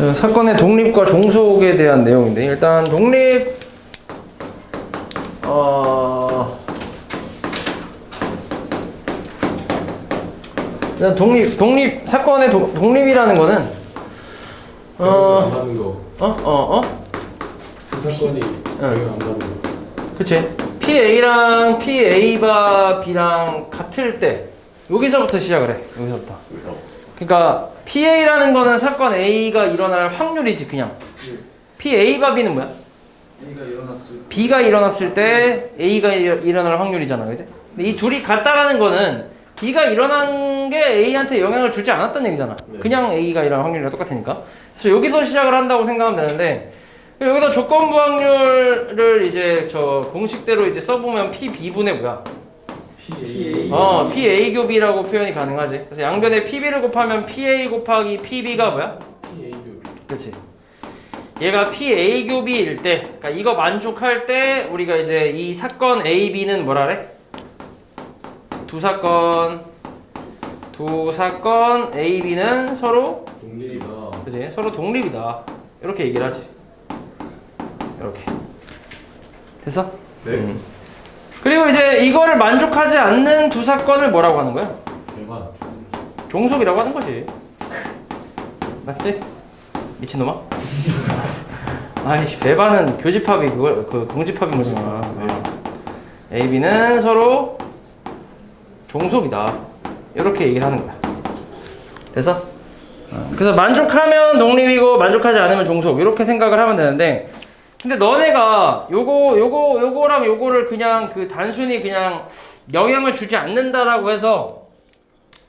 자, 사건의 독립과 종속에 대한 내용인데 일단 독립 어 일단 독립 독립 사건의 도- 독립이라는 거는 어... 어안 가는 거. 어, 어, 어? 그 사건이 안 가는 거. 그치. PA랑 PA가 B랑 같을 때 여기서부터 시작을 해. 여기서부터. 그러니까 PA라는 거는 사건 A가 일어날 확률이지 그냥. PA가 B는 뭐야? A가 일어났을 B가 일어났을 때 A가 일- 일어날 확률이잖아, 그지? 근데 이 둘이 같다라는 거는 B가 일어난 게 A한테 영향을 주지 않았던 얘기잖아. 네. 그냥 A가 일어날 확률이랑 똑같으니까. 그래서 여기서 시작을 한다고 생각하면 되는데 여기다 조건부 확률을 이제 저 공식대로 이제 써보면 PB분의 뭐야? PA 어, PA 교비라고 표현이 가능하지. 그래서 양변에 PB를 곱하면 PA 곱하기 PB가 뭐야? PA 교비. 그렇지. 얘가 PA 교비일 때, 그러니까 이거 만족할 때 우리가 이제 이 사건 A, B는 뭐라래? 두 사건, 두 사건 A, B는 서로 독립이다. 그지? 서로 독립이다. 이렇게 얘기를 하지. 이렇게. 됐어? 네. 음. 그리고 이제 이거를 만족하지 않는 두 사건을 뭐라고 하는 거야? 대만. 종속이라고 하는 거지. 맞지? 미친놈아? 아이씨, 배반은 교집합이 그거, 그 공집합인 거잖아. A, B는 서로 종속이다. 이렇게 얘기를 하는 거야. 됐어? 어, 그래서 만족하면 독립이고 만족하지 않으면 종속 이렇게 생각을 하면 되는데 근데 너네가 요거 요거 요거랑 요거를 그냥 그 단순히 그냥 영향을 주지 않는다라고 해서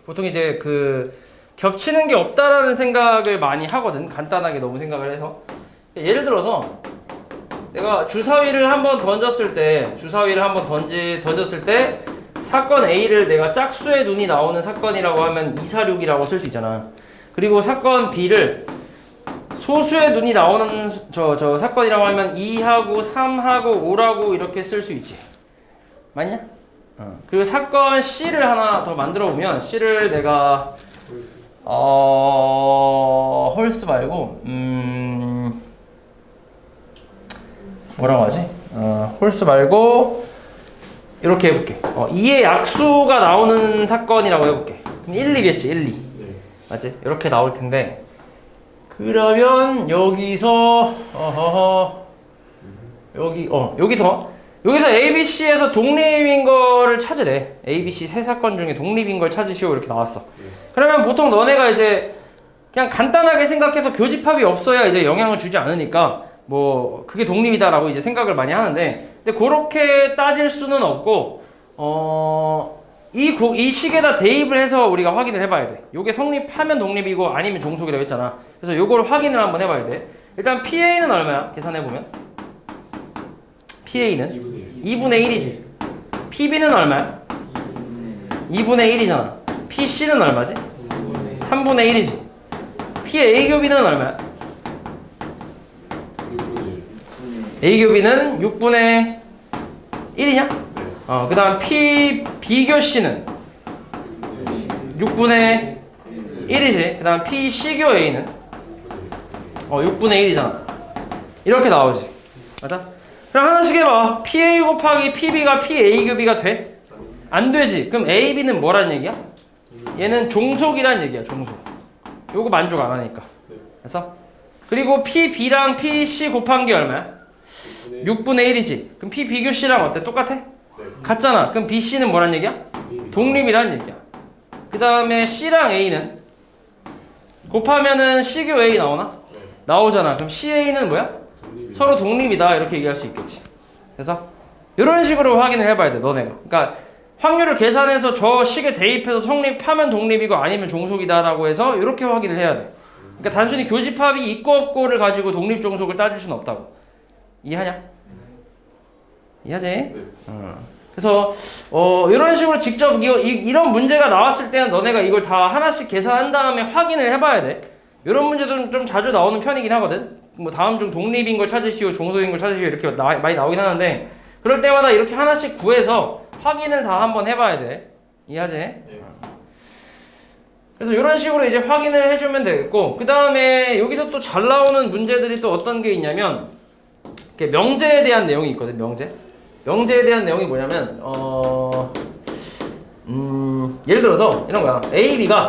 보통 이제 그 겹치는 게 없다라는 생각을 많이 하거든. 간단하게 너무 생각을 해서. 예를 들어서 내가 주사위를 한번 던졌을 때 주사위를 한번 던지 던졌을 때 사건 A를 내가 짝수의 눈이 나오는 사건이라고 하면 2, 4, 6이라고 쓸 수 있잖아. 그리고 사건 B를 소수의 눈이 나오는 저, 저 사건이라고 하면 2하고 3하고 5라고 이렇게 쓸 수 있지 맞냐? 어. 그리고 사건 C를 하나 더 만들어 보면 C를 내가. 어 홀스 말고 음 뭐라고 하지? 어 홀스 말고 이렇게 해볼게. 어 2의 약수가 나오는 사건이라고 해볼게. 그럼 1, 2겠지 1, 2 네. 맞지? 이렇게 나올 텐데 그러면 여기서 어허허 여기 어 여기서 여기서 A, B, C에서 독립인 거를 찾으래. A, B, C 세 사건 중에 독립인 걸 찾으시오 이렇게 나왔어. 그러면 보통 너네가 이제 그냥 간단하게 생각해서 교집합이 없어야 이제 영향을 주지 않으니까 뭐 그게 독립이다라고 이제 생각을 많이 하는데 근데 그렇게 따질 수는 없고 어 이이 식에다 대입을 해서 우리가 확인을 해봐야 돼. 요게 성립하면 독립이고 아니면 종속이라고 했잖아. 그래서 요거를 확인을 한번 해봐야 돼. 일단 PA는 얼마야? 계산해 보면 PA는 2분의 1. 2분의 1이지. PB는 얼마야? 2분의 1이잖아. PC는 얼마지? 3분의 1이지. PA 교비는 얼마야? 6분의 1. A 교비는 6분의 1이냐? 어, 그 다음 P, B 교 C는 6분의 1이지. 그 다음 P, C 교 A는 어, 6분의 1이잖아. 이렇게 나오지. 맞아? 그럼 하나씩 해봐. PA 곱하기 PB가 PA 교비가 돼? 안 되지. 그럼 AB는 뭐란 얘기야? 얘는 종속이란 얘기야, 종속. 요거 만족 안 하니까. 그래서 그리고 PB랑 PC 곱한 게 얼마야? 6분의 1이지. 그럼 P 비교 C랑 어때? 똑같아? 네. 같잖아. 그럼 B C는 뭐란 얘기야? 독립이란 얘기야. 그 다음에 C랑 A는 곱하면은 C교 A 나오나? 네. 나오잖아. 그럼 CA는 뭐야? 서로 독립이다 이렇게 얘기할 수 있겠지. 그래서 이런 식으로 확인을 해봐야 돼 너네가. 그러니까 확률을 계산해서 저 식에 대입해서 성립하면 독립이고 아니면 종속이다라고 해서 이렇게 확인을 해야 돼. 그러니까 단순히 교집합이 있고 없고를 가지고 독립 종속을 따질 수는 없다고. 이해하냐? 이해하지? 어. 그래서 어, 이런 식으로 직접 이거, 이, 이런 문제가 나왔을 때는 너네가 이걸 다 하나씩 계산한 다음에 확인을 해봐야 돼. 이런 문제들은 좀 자주 나오는 편이긴 하거든. 뭐 다음 중 독립인 걸 찾으시오, 종속인 걸 찾으시오 이렇게 나, 많이 나오긴 하는데 그럴 때마다 이렇게 하나씩 구해서 확인을 다 한번 해봐야 돼. 이해하지? 네. 그래서 이런 식으로 이제 확인을 해주면 되겠고 그 다음에 여기서 또 잘 나오는 문제들이 또 어떤 게 있냐면 명제에 대한 내용이 있거든 명제 명제에 대한 내용이 뭐냐면 어 음, 예를 들어서 이런 거야 A, B가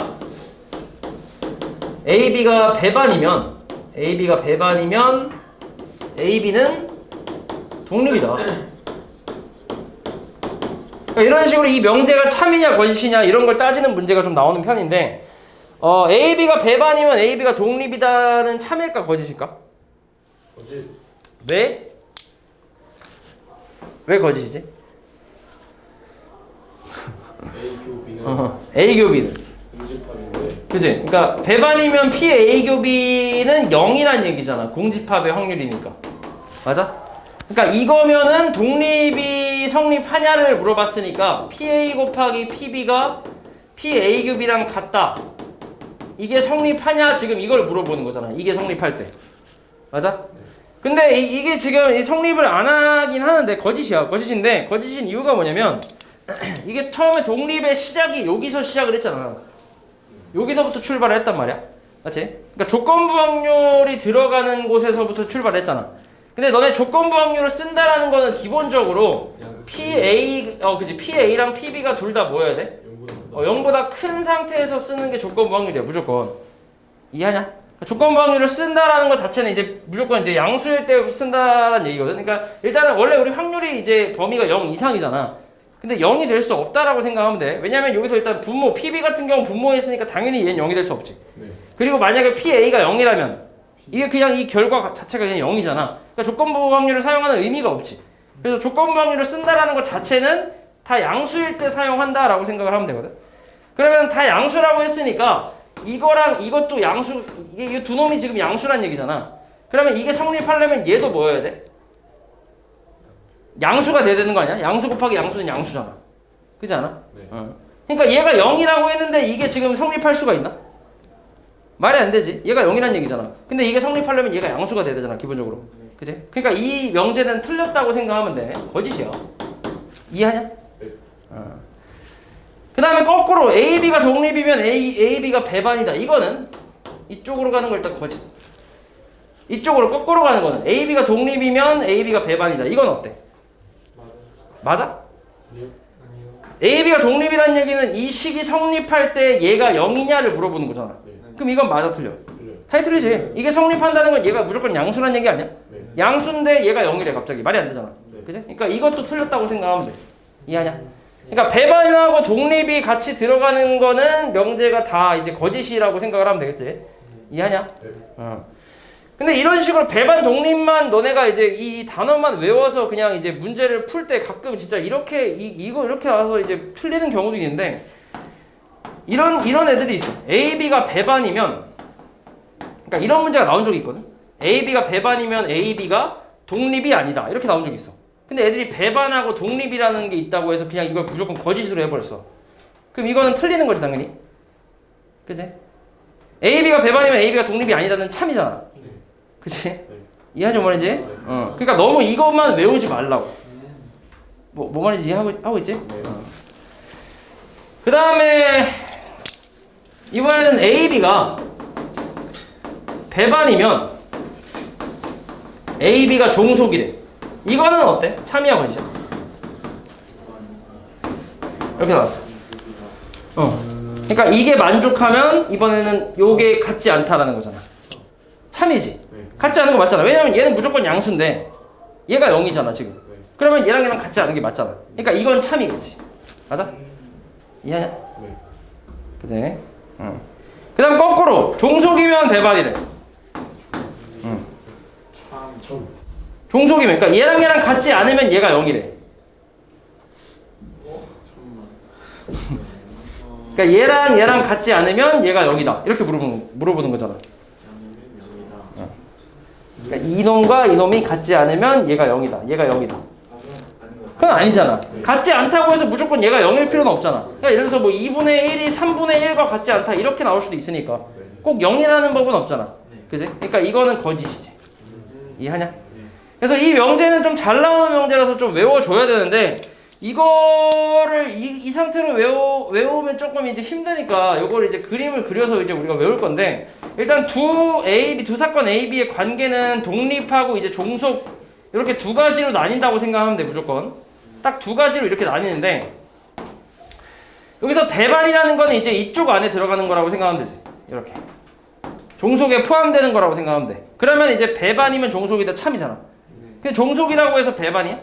A, B가 배반이면 A, B가 배반이면 A, B는 독립이다 그러니까 이런 식으로 이 명제가 참이냐 거짓이냐 이런 걸 따지는 문제가 좀 나오는 편인데 어, A, B가 배반이면 A, B가 독립이다는 참일까 거짓일까? 어제 왜? 왜 거짓이지? A 교비는 어, A 교비는. 공집합인데. 그지? 그러니까 배반이면 P A 교비는 0이란 얘기잖아. 공집합의 확률이니까. 맞아? 그러니까 이거면은 독립이 성립하냐를 물어봤으니까 PA 곱하기 PB가 PA 교비랑 같다. 이게 성립하냐? 지금 이걸 물어보는 거잖아. 이게 성립할 때. 맞아? 근데 이, 이게 지금 이 성립을 안 하긴 하는데 거짓이야 거짓인데 거짓인 이유가 뭐냐면 이게 처음에 독립의 시작이 여기서 시작을 했잖아 여기서부터 출발을 했단 말이야. 맞지? 그러니까 조건부 확률이 들어가는 곳에서부터 출발을 했잖아. 근데 너네 조건부 확률을 쓴다라는 거는 기본적으로 PA 어 그지 PA랑 PB가 둘 다 뭐여야 돼? 어, 0보다 큰 상태에서 쓰는 게 조건부 확률이야 무조건 이해하냐? 그러니까 조건부 확률을 쓴다라는 것 자체는 이제 무조건 이제 양수일 때 쓴다라는 얘기거든. 그러니까 일단은 원래 우리 확률이 이제 범위가 0 이상이잖아. 근데 0이 될 수 없다라고 생각하면 돼. 왜냐면 여기서 일단 분모 PB 같은 경우 분모에 있으니까 당연히 얘는 0이 될 수 없지. 네. 그리고 만약에 PA가 0이라면 이게 그냥 이 결과 자체가 그냥 0이잖아. 그러니까 조건부 확률을 사용하는 의미가 없지. 그래서 조건부 확률을 쓴다라는 것 자체는 다 양수일 때 사용한다라고 생각을 하면 되거든. 그러면 다 양수라고 했으니까 이거랑 이것도 양수 이게 이두 놈이 지금 양수란 얘기잖아. 그러면 이게 성립하려면 얘도 뭐여야 돼? 양수가 돼야 되는 거 아니야? 양수 곱하기 양수는 양수잖아. 그지 않아? 네. 어. 그러니까 얘가 0이라고 했는데 이게 지금 성립할 수가 있나? 말이 안 되지. 얘가 0이란 얘기잖아. 근데 이게 성립하려면 얘가 양수가 돼야 되잖아, 기본적으로. 그지? 그러니까 이 명제는 틀렸다고 생각하면 돼. 거짓이야. 이해하냐? 네. 어. 그 다음에 거꾸로 A, B가 독립이면 A, A, B가 배반이다. 이거는 이쪽으로 가는 거 일단 거짓. 이쪽으로 거꾸로 가는 거는 A, B가 독립이면 A, B가 배반이다. 이건 어때? 맞아? 아니요. A, B가 독립이라는 얘기는 이 식이 성립할 때 얘가 0이냐를 물어보는 거잖아. 네. 그럼 이건 맞아 틀려. 타이틀이지. 이게 성립한다는 건 얘가 무조건 양수란 얘기 아니야? 네. 양수인데 얘가 0이래 갑자기. 말이 안 되잖아. 네. 그지? 그러니까 이것도 틀렸다고 생각하면 돼. 이해하냐? 그러니까 배반하고 독립이 같이 들어가는 거는 명제가 다 이제 거짓이라고 생각을 하면 되겠지. 이해하냐? 네. 어. 근데 이런 식으로 배반 독립만 너네가 이제 이 단어만 외워서 그냥 이제 문제를 풀 때 가끔 진짜 이렇게 이, 이거 이렇게 와서 이제 틀리는 경우도 있는데 이런 이런 애들이 있어. A, B가 배반이면 그러니까 이런 문제가 나온 적이 있거든. A, B가 배반이면 A, B가 독립이 아니다. 이렇게 나온 적이 있어. 근데 애들이 배반하고 독립이라는 게 있다고 해서 그냥 이걸 무조건 거짓으로 해버렸어. 그럼 이거는 틀리는 거지 당연히. 그지? A, B가 배반이면 A, B가 독립이 아니다는 참이잖아. 네. 그치? 이해하죠 말인지? 어. 그러니까 너무 이것만 외우지 말라고. 뭐, 뭐 말인지 이해하고 하고 있지? 네. 그 다음에 이번에는 A, B가 배반이면 A, B가 종속이래. 이거는 어때? 참이야 거짓이야? 이렇게 나왔어. 어. 그러니까 이게 만족하면 이번에는 요게 같지 않다라는 거잖아. 참이지. 네. 같지 않은 거 맞잖아. 왜냐면 얘는 무조건 양수인데 얘가 0이잖아 지금. 네. 그러면 얘랑 얘랑 같지 않은 게 맞잖아. 그러니까 이건 참이겠지. 맞아? 이해하냐? 네. 그지? 응. 그 다음 거꾸로 종속이면 배반이래. 참 처음. 종속이면 그러니까 얘랑 얘랑 같지 않으면 얘가 0이래. 그러니까 얘랑 얘랑 같지 않으면 얘가 0이다. 이렇게 물어보는, 물어보는 거잖아. 그러니까 이놈과 이놈이 같지 않으면 얘가 0이다. 얘가 0이다. 그건 아니잖아. 같지 않다고 해서 무조건 얘가 0일 필요는 없잖아. 그러니까 예를 들어서 뭐 2분의 1이 3분의 1과 같지 않다. 이렇게 나올 수도 있으니까. 꼭 0이라는 법은 없잖아. 그지? 그러니까 이거는 거짓이지. 이해하냐? 그래서 이 명제는 좀 잘 나오는 명제라서 좀 외워줘야 되는데 이거를 이, 이 상태로 외워, 외우면 조금 이제 힘드니까 이걸 이제 그림을 그려서 이제 우리가 외울 건데 일단 두 A, B 두 사건 A, B의 관계는 독립하고 이제 종속 이렇게 두 가지로 나뉜다고 생각하면 돼 무조건. 딱 두 가지로 이렇게 나뉘는데 여기서 대반이라는 거는 이제 이쪽 안에 들어가는 거라고 생각하면 되지 이렇게. 종속에 포함되는 거라고 생각하면 돼. 그러면 이제 배반이면 종속이다 참이잖아 근데 종속이라고 해서 배반이야?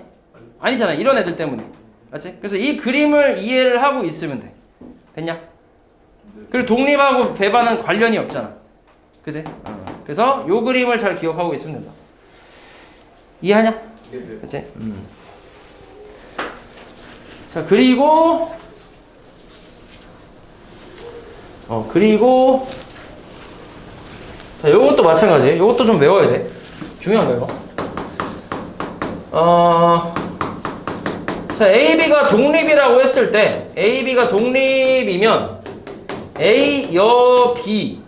아니잖아 이런 애들 때문에 맞지? 그래서 이 그림을 이해를 하고 있으면 돼 됐냐? 그리고 독립하고 배반은 관련이 없잖아 그지? 어. 그래서 요 그림을 잘 기억하고 있으면 된다 이해하냐? 그치? 음. 자, 그리고, 어, 그리고, 자, 요것도 마찬가지. 요것도 좀 외워야 돼. 중요한 거, 이거. 어, 자, AB가 독립이라고 했을 때, AB가 독립이면, A여 B,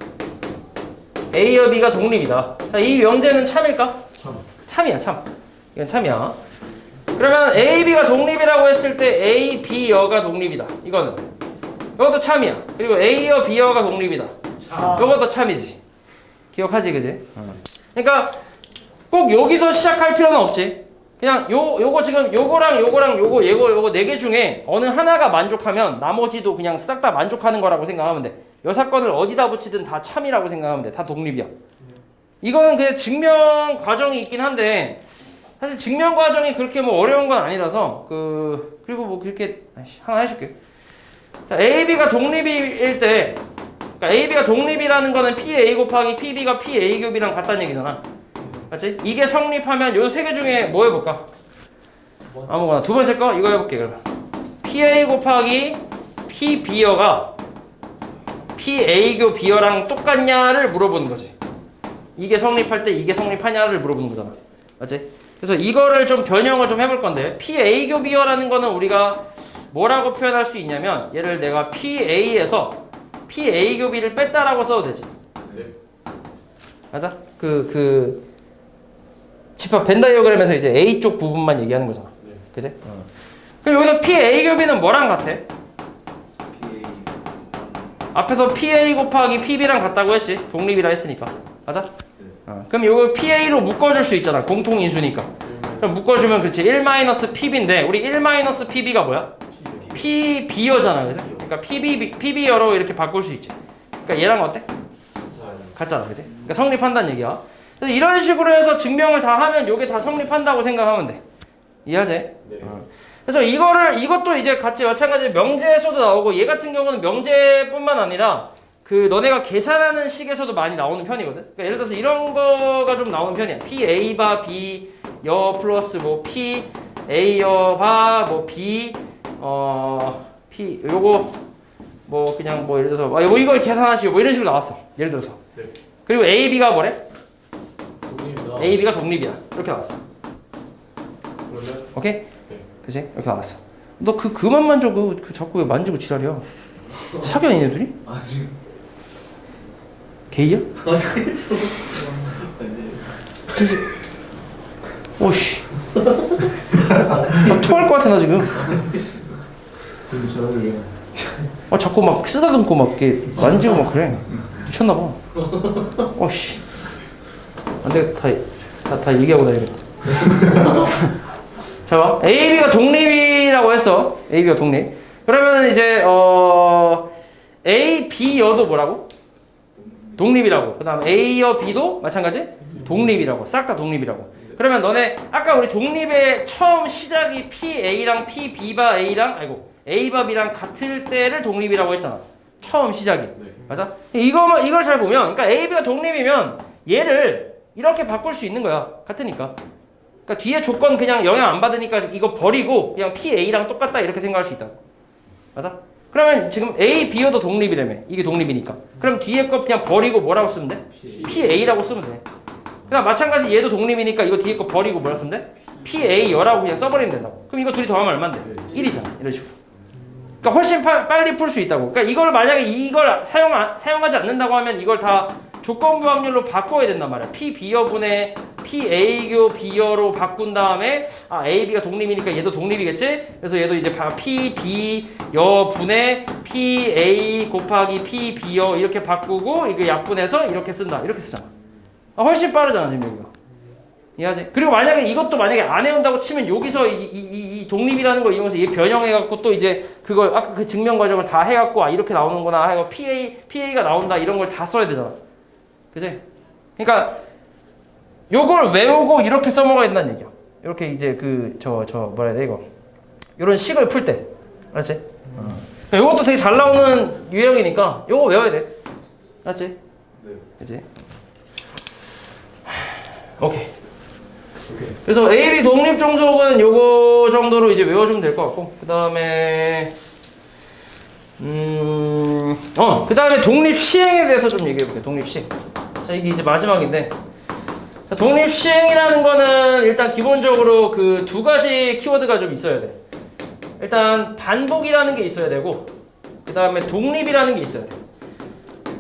A여 B가 독립이다. 자, 이 명제는 참일까? 참. 참이야 참 이건 참이야 그러면 A, B가 독립이라고 했을 때 A, B, 여가 독립이다 이거는 이것도 참이야 그리고 A, 여, B, 여가 독립이다 참. 이것도 참이지 기억하지 그지? 그러니까 꼭 여기서 시작할 필요는 없지 그냥 요, 요거 지금 요거랑 요거랑 요거 얘거 요거 네 개 중에 어느 하나가 만족하면 나머지도 그냥 싹 다 만족하는 거라고 생각하면 돼 요 사건을 어디다 붙이든 다 참이라고 생각하면 돼 다 독립이야 이거는 그냥 증명 과정이 있긴 한데 사실 증명 과정이 그렇게 뭐 어려운 건 아니라서 그 그리고 뭐 그렇게 하나 해줄게. 자, A, B가 독립일 때 그러니까 A, B가 독립이라는 거는 P A 곱하기 P B가 P A 겹이랑 같다는 얘기잖아. 맞지? 이게 성립하면 요 세 개 중에 뭐 해볼까? 아무거나 두 번째 거 이거 해볼게 그러면 P A 곱하기 P B여가 P A 교 B여랑 똑같냐를 물어보는 거지. 이게 성립할 때 이게 성립하냐를 물어보는 거잖아. 맞지? 그래서 이거를 좀 변형을 좀 해볼 건데 PA 교비어라는 거는 우리가 뭐라고 표현할 수 있냐면 얘를 내가 PA에서 PA 교비를 뺐다라고 써도 되지. 네. 맞아? 그, 그, 집합 벤 다이어그램에서 이제 A 쪽 부분만 얘기하는 거잖아. 네. 그지? 그럼 여기서 PA 교비는 뭐랑 같아? PA. 앞에서 PA 곱하기 PB랑 같다고 했지. 독립이라 했으니까. 맞아? 어. 그럼 이거 PA로 묶어줄 수 있잖아. 공통 인수니까. 그럼 묶어주면 그렇지. 1-PB인데 우리 1-PB가 뭐야? PB여잖아. 그죠? 그러니까 PB, PB여로 이렇게 바꿀 수 있지. 그러니까 얘랑 어때? 같잖아. 그지? 그러니까 성립한다는 얘기야. 그래서 이런 식으로 해서 증명을 다 하면 이게 다 성립한다고 생각하면 돼. 이해하지? 네. 그래서 이거를 이것도 이제 같이 마찬가지로 명제에서도 나오고 얘 같은 경우는 명제뿐만 아니라 그 너네가 계산하는 식에서도 많이 나오는 편이거든. 그러니까 예를 들어서 이런 거가 좀 나오는 편이야. P A 바 B 여 플러스 뭐 P A 여 바 뭐 B 어 P 요거 뭐 그냥 뭐 예를 들어서 아, 요거 이거 계산하시고 뭐 이런 식으로 나왔어. 예를 들어서. 네. 그리고 A B가 뭐래? 독립이다. A B가 독립이야. 이렇게 나왔어. 그러면 오케이? 네. 그지? 이렇게 나왔어. 너 그 그만 만져 그, 그 자꾸 왜 만지고 지랄이야? 사겨 얘네들이? 아직. 게이야? 아니. 오씨. 아, 토할 것 같아 나 지금. 저를. 아 자꾸 막 쓰다듬고 막 이렇게 만지고 막 그래. 미쳤나 봐. 오씨. 안돼 다다 다 얘기하고 다니겠다. 자 봐. AB가 독립이라고 했어. AB가 독립. 그러면 이제 어 A, B 여도 뭐라고? 독립이라고. 그 다음 A여 B도 마찬가지 독립이라고. 싹 다 독립이라고. 그러면 너네 아까 우리 독립의 처음 시작이 PA랑 PB바 A랑 아이고 A바 B랑 같을 때를 독립이라고 했잖아. 처음 시작이. 네. 맞아? 이거 이걸 잘 보면 그러니까 AB가 독립이면 얘를 이렇게 바꿀 수 있는 거야. 같으니까. 그러니까 뒤에 조건 그냥 영향 안 받으니까 이거 버리고 그냥 PA랑 똑같다 이렇게 생각할 수 있다. 맞아? 그러면 지금 A, B여도 독립이라며. 이게 독립이니까. 그럼 뒤에 거 그냥 버리고 뭐라고 쓰면 돼? PA라고 쓰면 돼. 그냥 마찬가지 얘도 독립이니까 이거 뒤에 거 버리고 뭐라 쓰면 돼? PA여라고 그냥 써버리면 된다고. 그럼 이거 둘이 더하면 얼마인데? 1이잖아. 이런 식으로. 그러니까 훨씬 파- 빨리 풀 수 있다고. 그러니까 이걸 만약에 이걸 사용 사용하지 않는다고 하면 이걸 다 조건부 확률로 바꿔야 된단 말이야. P B여분의 P PA교 B여로 바꾼 다음에 아 A, B가 독립이니까 얘도 독립이겠지? 그래서 얘도 이제 바- P, B 여 분의 PA 곱하기 P, B여 이렇게 바꾸고 이거 약분해서 이렇게 쓴다. 이렇게 쓰잖아. 아, 훨씬 빠르잖아 지금 여기가. 이해하지? 그리고 만약에 이것도 만약에 안 해온다고 치면 여기서 이, 이, 이, 이 독립이라는 걸 이용해서 얘 변형해갖고 또 이제 그걸 아까 그 증명 과정을 다 해갖고 아 이렇게 나오는구나 해서 PA PA가 나온다 이런 걸 다 써야 되잖아. 그지? 그러니까 요걸 외우고 이렇게 써먹어야 된다는 얘기야. 이렇게 이제 그 저 저 뭐라 해야 돼 이거 이런 식을 풀 때, 알았지? 어. 요것도 되게 잘 나오는 유형이니까 요거 외워야 돼. 알았지? 네. 그지? 오케이. 오케이. 그래서 AB 독립 종속은 요거 정도로 이제 외워주면 될 것 같고 그 다음에 음어 그 다음에 독립 시행에 대해서 좀 얘기해 볼게요 독립 시행 자 이게 이제 마지막인데 자, 독립 시행이라는 거는 일단 기본적으로 그 두 가지 키워드가 좀 있어야 돼 일단 반복이라는 게 있어야 되고 그 다음에 독립이라는 게 있어야 돼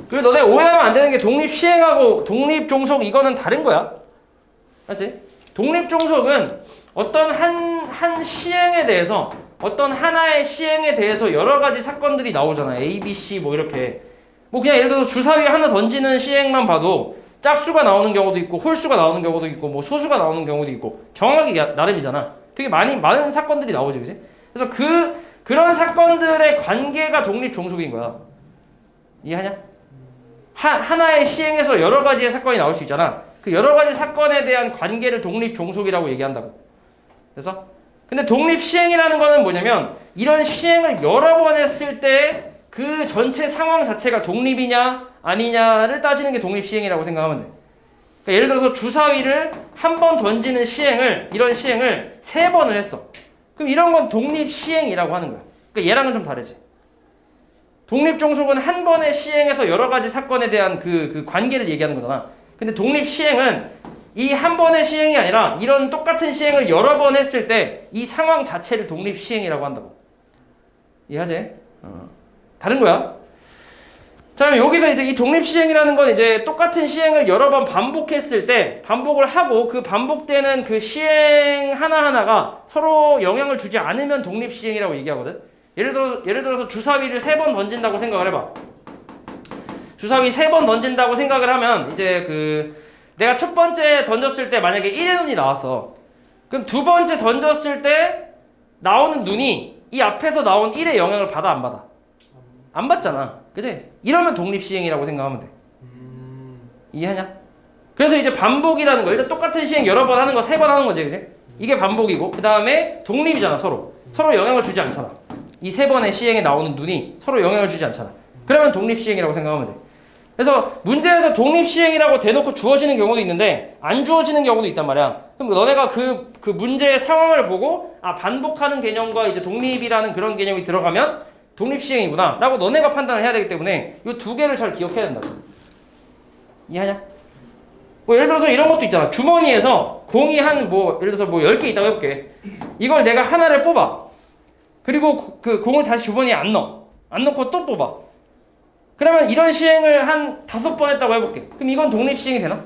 그리고 너네 오해하면 안 되는 게 독립 시행하고 독립 종속 이거는 다른 거야 맞지? 독립 종속은 어떤 한, 한 시행에 대해서 어떤 하나의 시행에 대해서 여러 가지 사건들이 나오잖아. A, B, C 뭐 이렇게. 뭐 그냥 예를 들어서 주사위 하나 던지는 시행만 봐도 짝수가 나오는 경우도 있고 홀수가 나오는 경우도 있고 뭐 소수가 나오는 경우도 있고 정확하게 야- 나름이잖아. 되게 많이 많은 사건들이 나오지, 그지? 그래서 그 그런 사건들의 관계가 독립 종속인 거야. 이해하냐? 하, 하나의 시행에서 여러 가지의 사건이 나올 수 있잖아. 그 여러 가지 사건에 대한 관계를 독립 종속이라고 얘기한다고. 그래서 근데 독립 시행이라는 거는 뭐냐면 이런 시행을 여러 번 했을 때 그 전체 상황 자체가 독립이냐 아니냐를 따지는 게 독립 시행이라고 생각하면 돼. 그러니까 예를 들어서 주사위를 한 번 던지는 시행을 이런 시행을 세 번을 했어. 그럼 이런 건 독립 시행이라고 하는 거야. 그러니까 얘랑은 좀 다르지. 독립 종속은 한 번의 시행에서 여러 가지 사건에 대한 그, 그 관계를 얘기하는 거잖아. 근데 독립 시행은 이 한 번의 시행이 아니라 이런 똑같은 시행을 여러 번 했을 때 이 상황 자체를 독립 시행이라고 한다고. 이해하지? 어. 다른 거야. 자, 여기서 이제 이 독립 시행이라는 건 이제 똑같은 시행을 여러 번 반복했을 때 반복을 하고 그 반복되는 그 시행 하나하나가 서로 영향을 주지 않으면 독립 시행이라고 얘기하거든. 예를 들어 예를 들어서 주사위를 세 번 던진다고 생각을 해 봐. 주사위 세 번 던진다고 생각을 하면 이제 그 내가 첫 번째 던졌을 때 만약에 1의 눈이 나왔어. 그럼 두 번째 던졌을 때 나오는 눈이 이 앞에서 나온 1의 영향을 받아 안 받아? 안 받잖아. 그지? 이러면 독립시행이라고 생각하면 돼. 이해하냐? 그래서 이제 반복이라는 거 일단 똑같은 시행 여러 번 하는 거 세 번 하는 거지. 그지? 이게 반복이고 그 다음에 독립이잖아 서로. 서로 영향을 주지 않잖아. 이 세 번의 시행에 나오는 눈이 서로 영향을 주지 않잖아. 그러면 독립시행이라고 생각하면 돼. 그래서 문제에서 독립시행이라고 대놓고 주어지는 경우도 있는데 안 주어지는 경우도 있단 말이야. 그럼 너네가 그, 그 문제의 상황을 보고 아 반복하는 개념과 이제 독립이라는 그런 개념이 들어가면 독립시행이구나 라고 너네가 판단을 해야 되기 때문에 이 두 개를 잘 기억해야 된다고. 이해하냐? 뭐 예를 들어서 이런 것도 있잖아. 주머니에서 공이 한 뭐 예를 들어서 뭐 10개 있다고 해볼게. 이걸 내가 하나를 뽑아. 그리고 그- 그 공을 다시 주머니에 안 넣어. 안 넣고 또 뽑아. 그러면 이런 시행을 한 다섯 번 했다고 해볼게. 그럼 이건 독립 시행이 되나?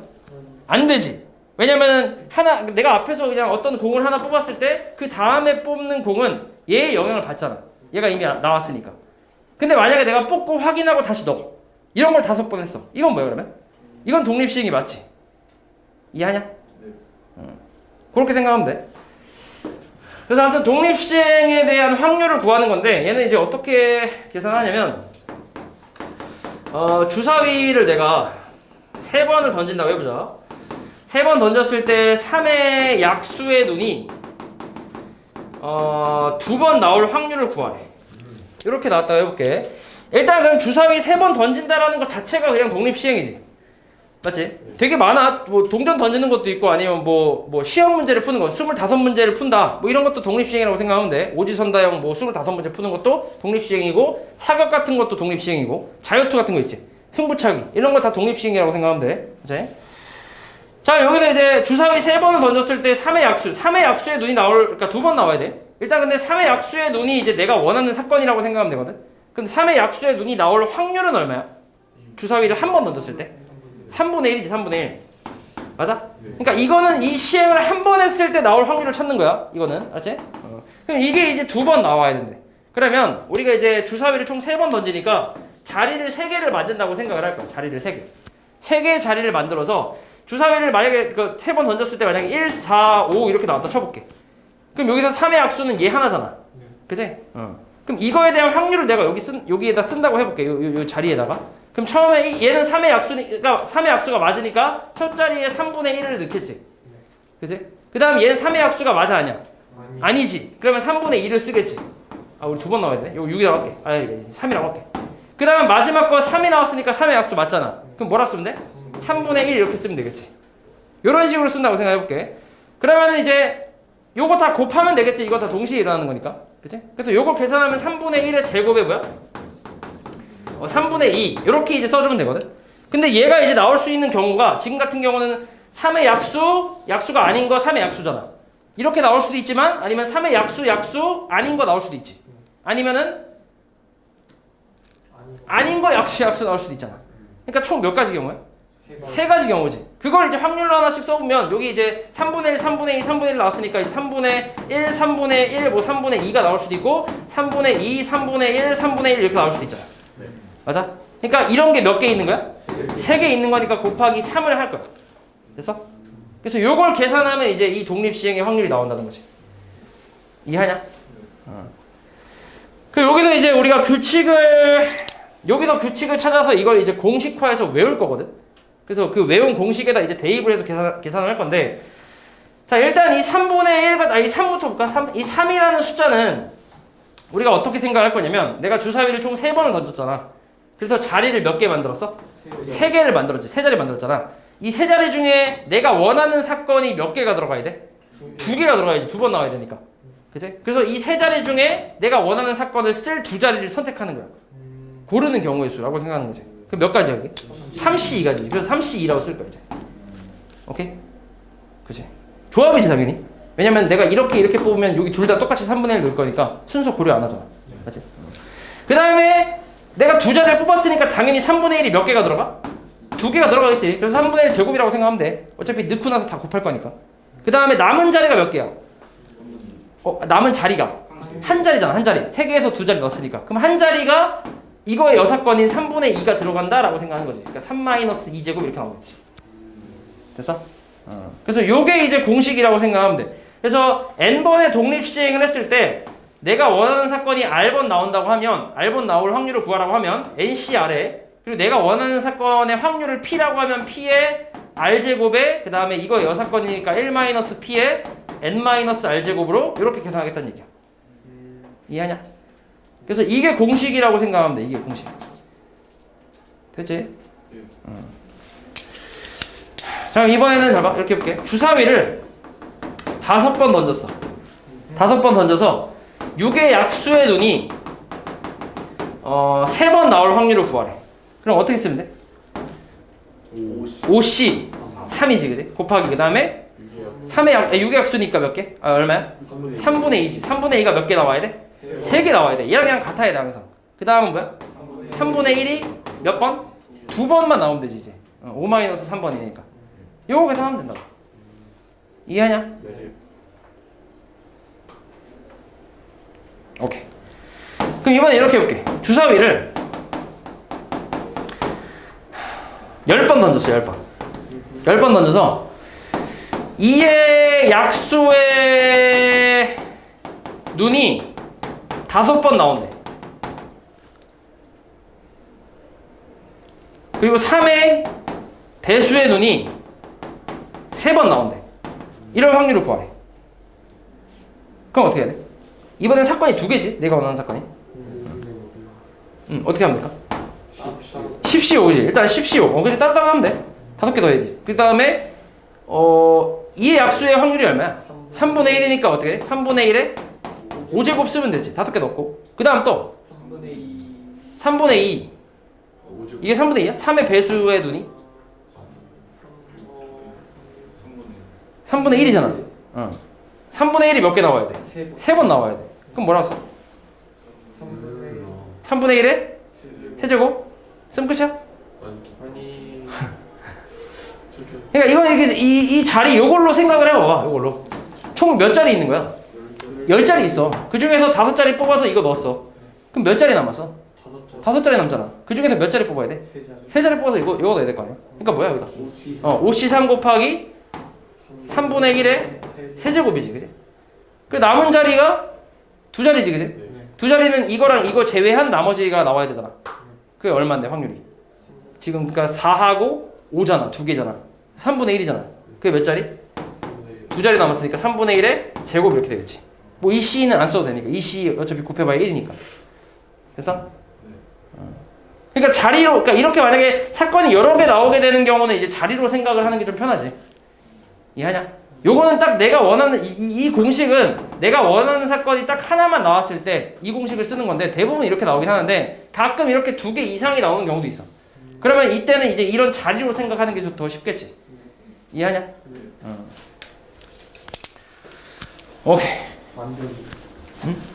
안 되지. 왜냐면은 하나 내가 앞에서 그냥 어떤 공을 하나 뽑았을 때 그 다음에 뽑는 공은 얘의 영향을 받잖아. 얘가 이미 나- 나왔으니까. 근데 만약에 내가 뽑고 확인하고 다시 넣어. 이런 걸 다섯 번 했어. 이건 뭐야 그러면? 이건 독립 시행이 맞지? 이해하냐? 네. 응. 그렇게 생각하면 돼. 그래서 아무튼 독립 시행에 대한 확률을 구하는 건데 얘는 이제 어떻게 계산하냐면 어, 주사위를 내가 세 번을 던진다고 해보자. 세 번 던졌을 때 3의 약수의 눈이 어, 두 번 나올 확률을 구하래. 이렇게 나왔다고 해볼게. 일단 그럼 주사위 세 번 던진다라는 것 자체가 그냥 독립 시행이지. 맞지? 되게 많아. 뭐 동전 던지는 것도 있고 아니면 뭐, 뭐 시험 문제를 푸는 거, 25문제를 푼다. 뭐 이런 것도 독립시행이라고 생각하면 돼. 오지선다형 뭐 25문제 푸는 것도 독립시행이고 사격 같은 것도 독립시행이고 자유투 같은 거 있지. 승부차기 이런 거 다 독립시행이라고 생각하면 돼. 그치? 자 여기서 이제 주사위 세 번을 던졌을 때 3의 약수, 3의 약수의 눈이 나올, 그러니까 두 번 나와야 돼. 일단 근데 3의 약수의 눈이 이제 내가 원하는 사건이라고 생각하면 되거든. 그럼 3의 약수의 눈이 나올 확률은 얼마야? 주사위를 한 번 던졌을 때? 3분의 1이지 3분의 1 맞아? 네. 그러니까 이거는 이 시행을 한 번 했을 때 나올 확률을 찾는 거야. 이거는 알지? 어. 그럼 이게 이제 두 번 나와야 된대. 그러면 우리가 이제 주사위를 총 세 번 던지니까 자리를 세 개를 만든다고 생각을 할 거야. 자리를 세 개. 세 개의 자리를 만들어서 주사위를 만약에 그 세 번 던졌을 때 만약에 1, 4, 5 이렇게 나왔다 쳐볼게. 그럼 여기서 3의 악수는 얘 하나잖아. 네. 그지? 어. 그럼 이거에 대한 확률을 내가 여기 쓴 여기에다 쓴다고 해볼게. 요, 요, 요 자리에다가. 그럼 처음에 이- 얘는 3의 약수니까 3의 약수가 맞으니까 첫 자리에 3분의 1을 넣겠지. 그지? 그 다음 얘는 3의 약수가 맞아 아니야? 아니. 아니지. 그러면 3분의 1을 쓰겠지. 아 우리 두 번 나와야 되네. 이거 6이라고 할게. 아 3이라고 할게. 그 다음 마지막 거 3이 나왔으니까 3의 약수 맞잖아. 그럼 뭐라 쓰면 돼? 3분의 1 이렇게 쓰면 되겠지. 이런 식으로 쓴다고 생각해볼게. 그러면 이제 요거 다 곱하면 되겠지. 이거 다 동시에 일어나는 거니까. 그치? 그래서 요거 계산하면 3분의 1의 제곱이 뭐야? 어, 3분의 2. 이렇게 이제 써주면 되거든. 근데 얘가 이제 나올 수 있는 경우가 지금 같은 경우는 3의 약수, 약수가 아닌 거 3의 약수잖아. 이렇게 나올 수도 있지만 아니면 3의 약수, 약수 아닌 거 나올 수도 있지. 아니면은 아니. 아닌 거 약수, 약수 나올 수도 있잖아. 그러니까 총 몇 가지 경우야? 세 가지 경우지. 그걸 이제 확률로 하나씩 써보면 여기 이제 3분의 1, 3분의 2, 3분의 1 나왔으니까 이제 3분의 1, 3분의 1, 뭐 3분의 2가 나올 수도 있고 3분의 2, 3분의 1, 3분의 1 이렇게 나올 수도 있잖아. 네. 맞아? 그러니까 이런 게 몇 개 있는 거야? 세 개. 세개 있는 거니까 곱하기 3을 할 거야. 됐어? 그래서 요걸 계산하면 이제 이 독립시행의 확률이 나온다는 거지. 이해하냐? 어. 그 여기서 이제 우리가 규칙을 여기서 규칙을 찾아서 이걸 이제 공식화해서 외울 거거든. 그래서 그 외운 공식에다 이제 대입을 해서 계산, 계산을 할 건데 자 일단 이 3분의 1과 아이 3부터 볼까? 3, 이 3이라는 숫자는 우리가 어떻게 생각할 거냐면 내가 주사위를 총 3번을 던졌잖아. 그래서 자리를 몇 개 만들었어? 세 개를 만들었지. 세 자리 만들었잖아. 이세 자리 중에 내가 원하는 사건이 몇 개가 들어가야 돼? 두 개가 들어가야지. 두 번 나와야 되니까. 그치? 그래서 이세 자리 중에 내가 원하는 사건을 쓸 두 자리를 선택하는 거야. 고르는 경우의 수라고 생각하는 거지. 그럼 몇 가지야, 여기? 3C2가지. 그래서 3C2라고 쓸 거야, 이제. 오케이? 그치? 조합이지, 당연히. 왜냐면 내가 이렇게 이렇게 뽑으면 여기 둘 다 똑같이 3분의 1 넣을 거니까 순서 고려 안 하잖아. 맞지? 그 다음에 내가 두 자리를 뽑았으니까 당연히 3분의 1이 몇 개가 들어가? 두 개가 들어가겠지. 그래서 3분의 1 제곱이라고 생각하면 돼. 어차피 넣고 나서 다 곱할 거니까. 그 다음에 남은 자리가 몇 개야? 어, 남은 자리가 한 자리잖아, 한 자리. 세 개에서 두 자리 넣었으니까. 그럼 한 자리가 이거의 여사건인 3분의 2가 들어간다라고 생각하는 거지. 그러니까 3 마이너스 2제곱 이렇게 나오겠지. 됐어? 어. 그래서 요게 이제 공식이라고 생각하면 돼. 그래서 n번의 독립 시행을 했을 때 내가 원하는 사건이 r번 나온다고 하면 r번 나올 확률을 구하라고 하면 ncr에 그리고 내가 원하는 사건의 확률을 p라고 하면 p의 r제곱에 그 다음에 이거 여사건이니까 1-p의 n-r제곱으로 이렇게 계산하겠다는 얘기야. 이해하냐? 그래서 이게 공식이라고 생각하면 돼. 이게 공식. 됐지? 어. 자 이번에는 잡아 이렇게 해볼게. 주사위를 다섯 번 던졌어. 다섯 번 던져서 6의 약수의 눈이 어, 세 번 나올 확률을 구하래. 그럼 어떻게 쓰면 돼? 5C 3이지 그지? 곱하기 그 다음에 3의 약, 6의 약수니까 몇 개? 아 얼마야? 3분의 2지. 3분의 2가 몇 개 나와야 돼? 3개 나와야 돼. 얘랑 그냥 같아야 돼 항상. 그 다음은 뭐야? 3분의 1이 몇 번? 두 번만 나오면 되지 이제. 5-3번이니까. 요거 계산하면 된다고. 이해하냐? 오케이. 그럼 이번에 이렇게 해볼게. 주사위를 10번 던졌어, 10번. 10번 던져서 2의 약수의 눈이 다섯 번 나온대. 그리고 3의 배수의 눈이 세 번 나온대. 이런 확률을 구하래. 그럼 어떻게 해야 돼? 이번엔 사건이 두 개지. 내가 원하는 사건이. 응, 어떻게 될까? 10시 5지. 일단 10시 5. 어, 그치 따로따로 하면 돼. 다섯 개 더 해야지. 그 다음에 어, 2의 약수의 확률이 얼마야? 3분의 1이니까 어떻게 돼? 3분의 1에 5제곱 쓰면 되지. 다섯 개 넣고. 그 다음 또 3분의 2 3분의 2. 이게 3분의 2야? 3의 배수의 눈이 3분의 1이잖아. 어. 3분의 1이 몇 개 나와야 돼? 세 번. 세 번 나와야 돼. 그럼 뭐라고 써? 3분의 3분의 1에 세제곱? 쓰면 끝이야? 아니 그러니까 이거 이게 이, 이 자리 요걸로 생각을 해봐봐. 요걸로. 총 몇 자리 있는 거야? 열 자리 있어. 그 중에서 다섯 자리 뽑아서 이거 넣었어. 그럼 몇 자리 남았어? 다섯 자리 남잖아. 그 중에서 몇 자리 뽑아야 돼? 세 자리. 세 자리 뽑아서 이거 이거 넣어야 될 거 아니야? 그러니까 뭐야 여기다? 어, 5C3 곱하기 3분의 1의 세제곱이지, 그지? 그 남은 자리가 두 자리지, 그지? 네. 두 자리는 이거랑 이거 제외한 나머지가 나와야 되잖아. 그게 얼마인데 확률이? 지금 그러니까 4하고 5잖아, 두 개잖아. 3분의 1이잖아. 그게 몇 자리? 두 자리 남았으니까 3분의 1의 제곱 이렇게 되겠지. 뭐 이 C는 안 써도 되니까 이 C 어차피 곱해봐야 1이니까. 됐어? 어. 그러니까 자리로, 그러니까 이렇게 만약에 사건이 여러 개 나오게 되는 경우는 이제 자리로 생각을 하는 게 좀 편하지. 이해하냐? 요거는 딱 내가 원하는 이, 이- 이 공식은 내가 원하는 사건이 딱 하나만 나왔을 때 이 공식을 쓰는 건데 대부분 이렇게 나오긴 하는데 가끔 이렇게 두 개 이상이 나오는 경우도 있어. 그러면 이때는 이제 이런 자리로 생각하는 게 더 쉽겠지. 이해하냐? 어. 오케이. 완전히. 응?